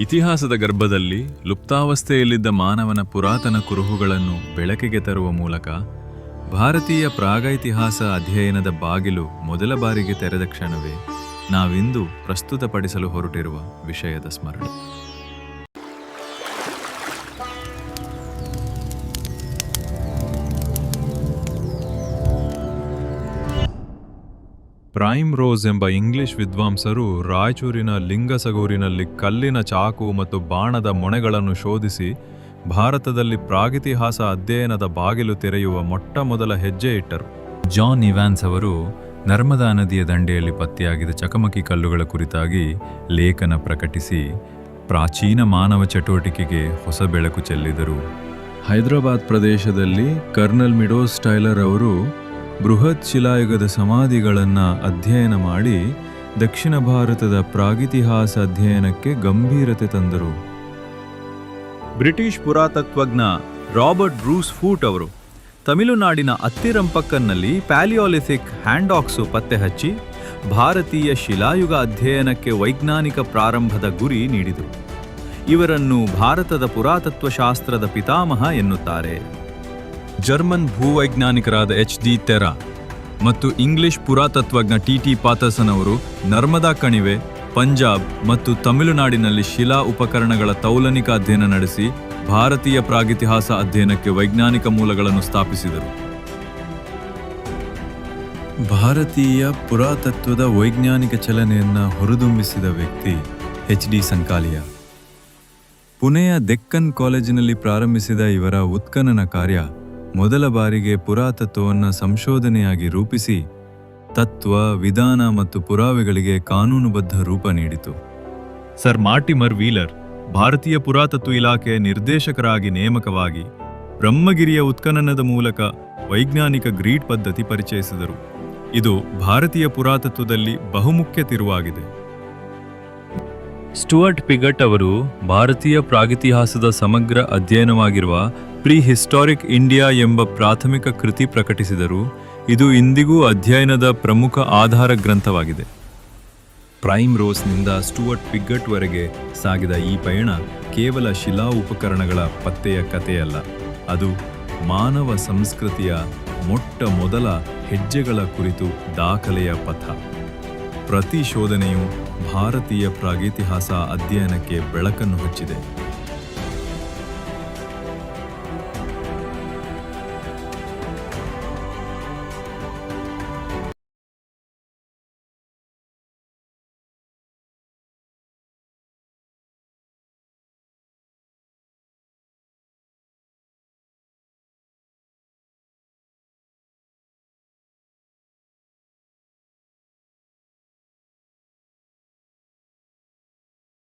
ಇತಿಹಾಸದ ಗರ್ಭದಲ್ಲಿ ಲುಪ್ತಾವಸ್ಥೆಯಲ್ಲಿದ್ದ ಮಾನವನ ಪುರಾತನ ಕುರುಹುಗಳನ್ನು ಬೆಳಕಿಗೆ ತರುವ ಮೂಲಕ ಭಾರತೀಯ ಪ್ರಾಗೈತಿಹಾಸ ಅಧ್ಯಯನದ ಬಾಗಿಲು ಮೊದಲ ಬಾರಿಗೆ ತೆರೆದ ಕ್ಷಣವೇ ನಾವಿಂದು ಪ್ರಸ್ತುತಪಡಿಸಲು ಹೊರಟಿರುವ ವಿಷಯದ ಸ್ಮರಣೆ. ಪ್ರೈಮ್ ರೋಸ್ ಎಂಬ ಇಂಗ್ಲಿಷ್ ವಿದ್ವಾಂಸರು ರಾಯಚೂರಿನ ಲಿಂಗಸಗೂರಿನಲ್ಲಿ ಕಲ್ಲಿನ ಚಾಕು ಮತ್ತು ಬಾಣದ ಮೊಣೆಗಳನ್ನು ಶೋಧಿಸಿ ಭಾರತದಲ್ಲಿ ಪ್ರಾಗಿತಿಹಾಸ ಅಧ್ಯಯನದ ಬಾಗಿಲು ತೆರೆಯುವ ಮೊಟ್ಟ ಮೊದಲ ಹೆಜ್ಜೆ ಇಟ್ಟರು. ಜಾನ್ ಇವ್ಯಾನ್ಸ್ ಅವರು ನರ್ಮದಾ ನದಿಯ ದಂಡೆಯಲ್ಲಿ ಪತ್ತೆಯಾಗಿದ್ದ ಚಕಮಕಿ ಕಲ್ಲುಗಳ ಕುರಿತಾಗಿ ಲೇಖನ ಪ್ರಕಟಿಸಿ ಪ್ರಾಚೀನ ಮಾನವ ಚಟುವಟಿಕೆಗೆ ಹೊಸ ಬೆಳಕು ಚೆಲ್ಲಿದರು. ಹೈದರಾಬಾದ್ ಪ್ರದೇಶದಲ್ಲಿ ಕರ್ನಲ್ ಮಿಡೋಸ್ ಟೈಲರ್ ಅವರು ಬೃಹತ್ ಶಿಲಾಯುಗದ ಸಮಾಧಿಗಳನ್ನು ಅಧ್ಯಯನ ಮಾಡಿ ದಕ್ಷಿಣ ಭಾರತದ ಪ್ರಾಗಿತಿಹಾಸ ಅಧ್ಯಯನಕ್ಕೆ ಗಂಭೀರತೆ ತಂದರು. ಬ್ರಿಟಿಷ್ ಪುರಾತತ್ವಜ್ಞ ರಾಬರ್ಟ್ ಬ್ರೂಸ್ ಫೂಟ್ ಅವರು ತಮಿಳುನಾಡಿನ ಅತ್ತಿರಂಪಕ್ಕನ್ನಲ್ಲಿ ಪ್ಯಾಲಿಯೋಲಿಥಿಕ್ ಹ್ಯಾಂಡಾಕ್ಸು ಪತ್ತೆ ಹಚ್ಚಿ ಭಾರತೀಯ ಶಿಲಾಯುಗ ಅಧ್ಯಯನಕ್ಕೆ ವೈಜ್ಞಾನಿಕ ಪ್ರಾರಂಭದ ಗುರಿ ನೀಡಿದರು. ಇವರನ್ನು ಭಾರತದ ಪುರಾತತ್ವಶಾಸ್ತ್ರದ ಪಿತಾಮಹ ಎನ್ನುತ್ತಾರೆ. ಜರ್ಮನ್ ಭೂವೈಜ್ಞಾನಿಕರಾದ ಎಚ್ ಡಿ ತೆರಾ ಮತ್ತು ಇಂಗ್ಲಿಷ್ ಪುರಾತತ್ವಜ್ಞ ಟಿ ಟಿ ಪಾತಸನ್ ಅವರು ನರ್ಮದಾ ಕಣಿವೆ, ಪಂಜಾಬ್ ಮತ್ತು ತಮಿಳುನಾಡಿನಲ್ಲಿ ಶಿಲಾ ಉಪಕರಣಗಳ ತೌಲನಿಕ ಅಧ್ಯಯನ ನಡೆಸಿ ಭಾರತೀಯ ಪ್ರಾಗಿತಿಹಾಸ ಅಧ್ಯಯನಕ್ಕೆ ವೈಜ್ಞಾನಿಕ ಮೂಲಗಳನ್ನು ಸ್ಥಾಪಿಸಿದರು. ಭಾರತೀಯ ಪುರಾತತ್ವದ ವೈಜ್ಞಾನಿಕ ಚಲನೆಯನ್ನು ಹುರಿದುಂಬಿಸಿದ ವ್ಯಕ್ತಿ ಎಚ್ ಡಿ ಸಂಕಾಲಿಯ. ಪುಣೆಯ ದೆಕ್ಕನ್ ಕಾಲೇಜಿನಲ್ಲಿ ಪ್ರಾರಂಭಿಸಿದ ಇವರ ಉತ್ಖನನ ಕಾರ್ಯ ಮೊದಲ ಬಾರಿಗೆ ಪುರಾತತ್ವವನ್ನು ಸಂಶೋಧನೆಯಾಗಿ ರೂಪಿಸಿ ತತ್ವ, ವಿಧಾನ ಮತ್ತು ಪುರಾವೆಗಳಿಗೆ ಕಾನೂನುಬದ್ಧ ರೂಪ ನೀಡಿತು. ಸರ್ ಮಾರ್ಟಿಮರ್ ವೀಲರ್ ಭಾರತೀಯ ಪುರಾತತ್ವ ಇಲಾಖೆಯ ನಿರ್ದೇಶಕರಾಗಿ ನೇಮಕವಾಗಿ ಬ್ರಹ್ಮಗಿರಿಯ ಉತ್ಖನನದ ಮೂಲಕ ವೈಜ್ಞಾನಿಕ ಗ್ರೀಡ್ ಪದ್ಧತಿ ಪರಿಚಯಿಸಿದರು. ಇದು ಭಾರತೀಯ ಪುರಾತತ್ವದಲ್ಲಿ ಬಹುಮುಖ್ಯ ತಿರುವಾಗಿದೆ. ಸ್ಟುವರ್ಟ್ ಪಿಗಟ್ ಅವರು ಭಾರತೀಯ ಪ್ರಾಗಿತಿಹಾಸದ ಸಮಗ್ರ ಅಧ್ಯಯನವಾಗಿರುವ ಪ್ರೀ ಹಿಸ್ಟಾರಿಕ್ ಇಂಡಿಯಾ ಎಂಬ ಪ್ರಾಥಮಿಕ ಕೃತಿ ಪ್ರಕಟಿಸಿದರು ಇದು ಇಂದಿಗೂ ಅಧ್ಯಯನದ ಪ್ರಮುಖ ಆಧಾರ ಗ್ರಂಥವಾಗಿದೆ. ಪ್ರೈಮ್ ರೋಸ್ನಿಂದ ಸ್ಟುವರ್ಟ್ ಪಿಗ್ಗಟ್ವರೆಗೆ ಸಾಗಿದ ಈ ಪಯಣ ಕೇವಲ ಶಿಲಾ ಉಪಕರಣಗಳ ಪತ್ತೆಯ ಕಥೆಯಲ್ಲ, ಅದು ಮಾನವ ಸಂಸ್ಕೃತಿಯ ಮೊಟ್ಟ ಮೊದಲ ಹೆಜ್ಜೆಗಳ ಕುರಿತು ದಾಖಲೆಯ ಪಥ. ಪ್ರತಿ ಶೋಧನೆಯು ಭಾರತೀಯ ಪ್ರಾಗಿತಿಹಾಸ ಅಧ್ಯಯನಕ್ಕೆ ಬೆಳಕನ್ನು ಹಚ್ಚಿದೆ.